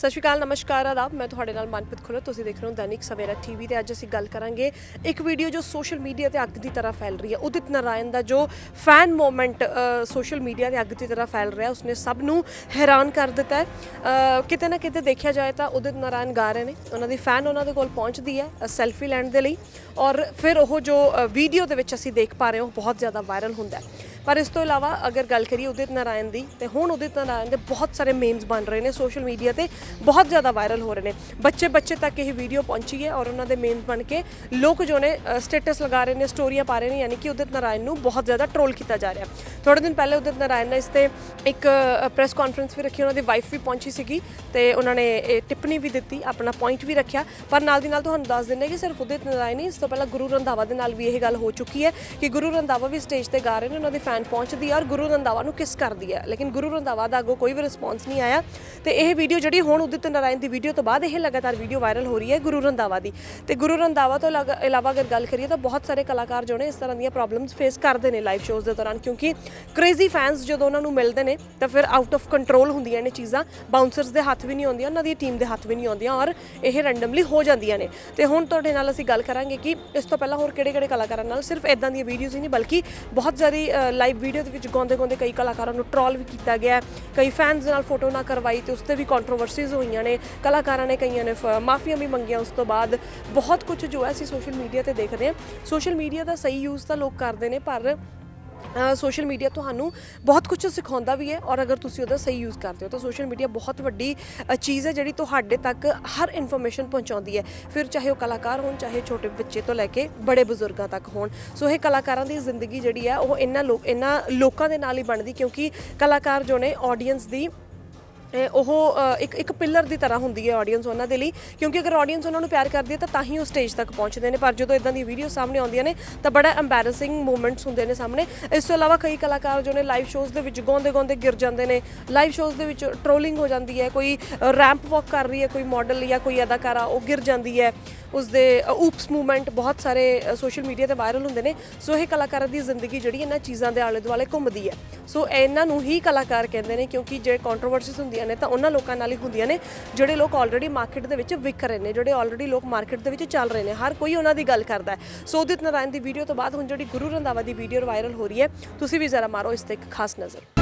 ਸਤਿ ਸ਼੍ਰੀ ਅਕਾਲ, ਨਮਸਕਾਰ, ਆਦਾਬ। ਮੈਂ ਤੁਹਾਡੇ ਨਾਲ ਮਨਪ੍ਰੀਤ ਖੁੱਲਰ ਤੁਸੀਂ ਦੇਖ ਰਹੇ ਹੋ ਦੈਨਿਕ ਸਵੇਰਾ ਟੀਵੀ ਤੇ ਅੱਜ ਅਸੀਂ ਗੱਲ ਕਰਾਂਗੇ ਇੱਕ ਵੀਡੀਓ ਜੋ ਸੋਸ਼ਲ ਮੀਡੀਆ ਤੇ ਅੱਗ ਦੀ ਤਰ੍ਹਾਂ ਫੈਲ ਰਹੀ ਹੈ। ਉਦਿਤ ਨਾਰਾਇਣ ਦਾ ਜੋ ਫੈਨ ਮੂਵਮੈਂਟ ਸੋਸ਼ਲ ਮੀਡੀਆ ਤੇ ਅੱਗ ਦੀ ਤਰ੍ਹਾਂ ਫੈਲ ਰਿਹਾ, ਉਸਨੇ ਸਭ ਨੂੰ ਹੈਰਾਨ ਕਰ ਦਿੱਤਾ ਹੈ। ਕਿਤੇ ਨਾ ਕਿਤੇ ਦੇਖਿਆ ਜਾਏ ਤਾਂ ਉਦਿਤ ਨਾਰਾਇਣ ਗਾ ਰਹੇ ਨੇ। ਉਹਨਾਂ ਦੀ ਫੈਨ ਉਹਨਾਂ ਦੇ ਕੋਲ ਪਹੁੰਚਦੀ ਹੈ ਸੈਲਫੀ ਲੈਣ ਦੇ ਲਈ। ਔਰ ਫਿਰ ਉਹ ਜੋ ਵੀਡੀਓ ਦੇ ਵਿੱਚ ਅਸੀਂ ਦੇਖ ਪਾ ਰਹੇ ਹਾਂ, ਉਹ ਬਹੁਤ ਜ਼ਿਆਦਾ ਵਾਇਰਲ ਹੁੰਦਾ ਹੈ। ਪਰ ਇਸ ਤੋਂ ਇਲਾਵਾ ਅਗਰ ਗੱਲ ਕਰੀਏ ਉਦਿਤ ਨਾਰਾਇਣ ਦੀ, ਤੇ ਹੁਣ ਉਦਿਤ ਨਾਰਾਇਣ ਦੇ ਬਹੁਤ ਸਾਰੇ ਮੇਮਸ ਬਣ ਰਹੇ ਨੇ ਸੋਸ਼ਲ ਮੀਡੀਆ ਤੇ, ਬਹੁਤ ਜ਼ਿਆਦਾ ਵਾਇਰਲ ਹੋ ਰਹੇ ਨੇ। ਬੱਚੇ ਬੱਚੇ ਤੱਕ ਇਹ ਵੀਡੀਓ ਪਹੁੰਚੀ ਹੈ ਔਰ ਉਹਨਾਂ ਦੇ ਮੇਮਸ ਬਣ ਕੇ ਲੋਕ ਜੋ ਨੇ ਸਟੇਟਸ ਲਗਾ ਰਹੇ ਨੇ ਸਟੋਰੀਆਂ ਪਾ ਰਹੇ ਨੇ, ਯਾਨੀ ਕਿ ਉਦਿਤ ਨਾਰਾਇਣ ਨੂੰ ਬਹੁਤ ਜ਼ਿਆਦਾ ਟ੍ਰੋਲ ਕੀਤਾ ਜਾ ਰਿਹਾ। ਥੋੜੇ ਦਿਨ ਪਹਿਲੇ ਉਦਿਤ ਨਾਰਾਇਣ ਨੇ ਇਸ ਤੇ ਇੱਕ ਪ੍ਰੈਸ ਕਾਨਫਰੰਸ ਵੀ ਰੱਖੀ, ਉਹਨਾਂ ਦੀ ਵਾਈਫ ਵੀ ਪਹੁੰਚੀ ਸੀਗੀ ਤੇ ਉਹਨਾਂ ਨੇ ਇਹ ਟਿੱਪਣੀ ਵੀ ਦਿੱਤੀ, ਆਪਣਾ ਪੁਆਇੰਟ ਵੀ ਰੱਖਿਆ। ਪਰ ਨਾਲ ਦੀ ਨਾਲ ਤੁਹਾਨੂੰ ਦੱਸ ਦਿੰਦੇ ਕਿ ਸਿਰਫ ਉਦਿਤ ਨਾਰਾਇਣ ਨਹੀਂ ਇਸ ਤੋਂ ਪਹਿਲਾਂ ਗੁਰੂ ਰੰਧਾਵਾ ਦੇ ਨਾਲ ਵੀ ਇਹ ਗੱਲ ਹੋ ਚੁੱਕੀ ਹੈ ਕਿ ਗੁਰੂ ਰੰਧਾਵਾ ਵੀ ਸਟੇਜ ਤੇ ਗਾ ਰਹੇ ਨੇ, ਉਹਨਾਂ ਦੇ ਫੈਨ ਪਹੁੰਚਦੀ ਹੈ ਔਰ ਗੁਰੂ ਰੰਧਾਵਾ ਨੂੰ ਕਿਸ ਕਰਦੀ ਹੈ। ਲੇਕਿਨ ਗੁਰੂ ਰੰਧਾਵਾ ਦਾ ਅੱਗੋਂ ਕੋਈ ਵੀ ਰਿਸਪੌਂਸ ਨਹੀਂ ਆਇਆ। ਤੇ ਇਹ ਵੀਡੀਓ ਜਿਹੜੀ ਹੁਣ ਉਦਿਤ ਨਾਰਾਇਣ ਦੀ ਵੀਡੀਓ ਤੋਂ ਬਾਅਦ ਇਹ ਲਗਾਤਾਰ ਵੀਡੀਓ ਵਾਇਰਲ ਹੋ ਰਹੀ ਹੈ ਗੁਰੂ ਰੰਧਾਵਾ ਦੀ। ਤੇ ਗੁਰੂ ਰੰਧਾਵਾ ਤੋਂ ਇਲਾਵਾ- ਅਗਰ ਗੱਲ ਕਰੀਏ ਤਾਂ ਬਹੁਤ ਸਾਰੇ ਕਲਾਕਾਰ ਜੋ ਨੇ ਇਸ ਤਰ੍ਹਾਂ ਦੀਆਂ ਪ੍ਰੋਬਲਮਸ ਫੇਸ ਕਰਦੇ ਨੇ ਲਾਈਵ ਸ਼ੋਜ਼ ਦੇ ਦੌਰਾਨ। ਕਿਉਂਕਿ ਕ੍ਰੇਜ਼ੀ ਫੈਨਸ ਜਦੋਂ ਉਹਨਾਂ ਨੂੰ ਮਿਲਦੇ ਨੇ, ਤਾਂ ਫਿਰ ਆਊਟ ਆਫ ਕੰਟਰੋਲ ਹੁੰਦੀਆਂ ਨੇ ਚੀਜ਼ਾਂ। ਬਾਉਂਸਰਸ ਦੇ ਹੱਥ ਵੀ ਨਹੀਂ ਆਉਂਦੀਆਂ, ਉਹਨਾਂ ਦੀ ਟੀਮ ਦੇ ਹੱਥ ਵੀ ਨਹੀਂ ਆਉਂਦੀਆਂ ਔਰ ਇਹ ਰੈਂਡਮਲੀ ਹੋ ਜਾਂਦੀਆਂ ਨੇ। ਤੇ ਹੁਣ ਤੁਹਾਡੇ ਨਾਲ ਅਸੀਂ ਗੱਲ ਕਰਾਂਗੇ ਕਿ ਇਸ ਤੋਂ ਪਹਿਲਾਂ ਹੋਰ ਕਿਹੜੇ-ਕਿਹੜੇ ਕਲਾਕਾਰਾਂ ਨਾਲ ਸਿਰਫ ਇਦਾਂ ਦੀਆਂ ਵੀਡੀਓਜ਼ ਹੀ ਨਹੀਂ, ਬਲਕਿ ਬਹੁਤ ਜ਼ਿਆਦਾ ਲਾਈਵ ਵੀਡੀਓ ਦੇ ਵਿੱਚ ਗਾਉਂਦੇ-ਗਾਉਂਦੇ ਕਈ ਕਲਾਕਾਰਾਂ ਨੂੰ ਟ੍ਰੋਲ ਵੀ ਕੀਤਾ ਗਿਆ ਕਈ ਫੈਨਸ ਨਾਲ ਫੋਟੋ ਨਾ ਕਰਵਾਈ ਤੇ ਉਸ ਤੇ ਵੀ ਕੰਟਰੋਵਰਸੀਜ਼ ਹੋਈਆਂ ਨੇ। ਕਲਾਕਾਰਾਂ ਨੇ ਕਈਆਂ ਨੇ ਫ- ਮਾਫੀਆਂ ਵੀ ਮੰਗੀਆਂ ਉਸ ਤੋਂ ਬਾਅਦ। ਬਹੁਤ ਕੁਝ ਜੋ ਹੈ ਅਸੀਂ ਸੋਸ਼ਲ ਮੀਡੀਆ ਤੇ ਦੇਖ ਰਹੇ ਹਾਂ। ਸੋਸ਼ਲ ਮੀਡੀਆ ਦਾ ਸਹੀ ਯੂਜ਼ ਤਾਂ ਲੋਕ ਕਰਦੇ ਨੇ, ਪਰ ਸੋਸ਼ਲ ਮੀਡੀਆ ਤੁਹਾਨੂੰ ਬਹੁਤ ਕੁਝ ਸਿਖਾਉਂਦਾ ਵੀ ਹੈ ਔਰ ਅਗਰ ਤੁਸੀਂ ਉਹਦਾ ਸਹੀ ਯੂਜ਼ ਕਰਦੇ ਹੋ ਤਾਂ ਸੋਸ਼ਲ ਮੀਡੀਆ ਬਹੁਤ ਵੱਡੀ ਅ, ਚੀਜ਼ ਹੈ ਜਿਹੜੀ ਤੁਹਾਡੇ ਤੱਕ ਹਰ ਇਨਫੋਰਮੇਸ਼ਨ ਪਹੁੰਚਾਉਂਦੀ ਹੈ। ਫਿਰ ਚਾਹੇ ਉਹ ਕਲਾਕਾਰ ਹੋਣ ਚਾਹੇ ਛੋਟੇ ਬੱਚੇ ਤੋਂ ਲੈ ਕੇ ਬੜੇ ਬਜ਼ੁਰਗਾਂ ਤੱਕ ਹੋਣ। ਸੋ ਇਹ ਕਲਾਕਾਰਾਂ ਦੀ ਜ਼ਿੰਦਗੀ ਜਿਹੜੀ ਹੈ ਉਹ ਇਹਨਾਂ ਲੋਕ ਇਹਨਾਂ ਲੋਕਾਂ ਦੇ ਨਾਲ ਹੀ ਬਣਦੀ ਕਿਉਂਕਿ ਕਲਾਕਾਰ ਜੋ ਨੇ ਆਡੀਅנס ਦੀ ਉਹ ਇੱਕ ਇੱਕ ਪਿਲਰ ਦੀ ਤਰ੍ਹਾਂ ਹੁੰਦੀ ਹੈ ਆਡੀਅנס ਉਹਨਾਂ ਦੇ ਲਈ, ਕਿਉਂਕਿ ਅਗਰ ਆਡੀਅנס ਉਹਨਾਂ ਨੂੰ ਪਿਆਰ ਕਰਦੀ ਹੈ ਤਾਂ ਤਾਂ ਹੀ ਉਹ ਸਟੇਜ ਤੱਕ ਪਹੁੰਚਦੇ ਨੇ। ਪਰ ਜਦੋਂ ਇਦਾਂ ਦੀ ਵੀਡੀਓ ਸਾਹਮਣੇ ਆਉਂਦੀਆਂ ਨੇ, ਤਾਂ ਬੜਾ ਐਮਬੈਰੈਸਿੰਗ ਮੂਮੈਂਟਸ ਹੁੰਦੇ ਨੇ ਸਾਹਮਣੇ। ਇਸ ਤੋਂ ਇਲਾਵਾ ਕਈ ਕਲਾਕਾਰ ਜੋ ਨੇ ਲਾਈਵ ਸ਼ੋਜ਼ ਦੇ ਵਿੱਚ ਗਾਉਂਦੇ ਗਾਉਂਦੇ ਗਿਰ ਜਾਂਦੇ ਨੇ। ਲਾਈਵ ਸ਼ੋਜ਼ ਦੇ ਵਿੱਚ ਟ੍ਰੋਲਿੰਗ ਹੋ ਜਾਂਦੀ ਹੈ, ਕੋਈ ਰੈਂਪ ਵਾਕ ਕਰ ਰਹੀ ਹੈ, ਕੋਈ ਮਾਡਲ ਜਾਂ ਕੋਈ ਅਦਾਕਾਰਾ, ਉਹ ਗਿਰ ਜਾਂਦੀ ਹੈ। ਉਸ ਦੇ ਊਪਸ ਮੂਵਮੈਂਟ ਬਹੁਤ ਸਾਰੇ ਸੋਸ਼ਲ ਮੀਡੀਆ ਤੇ ਵਾਇਰਲ ਹੁੰਦੇ ਨੇ। ਸੋ ਇਹ ਕਲਾਕਾਰਾਂ ਦੀ ਜ਼ਿੰਦਗੀ ਜਿਹੜੀ ਇਹਨਾਂ ਚੀਜ਼ਾਂ ਦੇ ਆਲੇ ਦੁਆਲੇ ਘੁੰਮਦੀ ਹੈ। ਸੋ ਇਹਨਾਂ ਨੂੰ ਹੀ ਕਲਾਕਾਰ ਕਹਿੰਦੇ ਨੇ ਕਿਉਂਕਿ ਜੇ ਕੰਟਰੋਵਰਸੀਜ਼ ਹੁੰਦੀਆਂ ਨੇ ਤਾਂ ਉਹਨਾਂ ਲੋਕਾਂ ਨਾਲ ਹੀ ਹੁੰਦੀਆਂ ਨੇ, ਜਿਹੜੇ ਲੋਕ ਆਲਰੇਡੀ ਮਾਰਕੀਟ ਦੇ ਵਿੱਚ ਵਿਕ ਰਹੇ ਨੇ, ਜਿਹੜੇ ਆਲਰੇਡੀ ਲੋਕ ਮਾਰਕੀਟ ਦੇ ਵਿੱਚ ਚੱਲ ਰਹੇ ਨੇ। ਹਰ ਕੋਈ ਉਹਨਾਂ ਦੀ ਗੱਲ ਕਰਦਾ ਹੈ। ਸੋ ਉਦਿਤ ਨਾਰਾਇਣ ਦੀ ਵੀਡੀਓ ਤੋਂ ਬਾਅਦ ਹੁਣ ਜਿਹੜੀ ਗੁਰੂ ਰੰਧਾਵਾ ਦੀ ਵੀਡੀਓ ਵਾਇਰਲ ਹੋ ਰਹੀ ਹੈ, ਤੁਸੀਂ ਵੀ ਜ਼ਰਾ ਮਾਰੋ ਇਸ ਤੇ ਇੱਕ ਖਾਸ ਨਜ਼ਰ।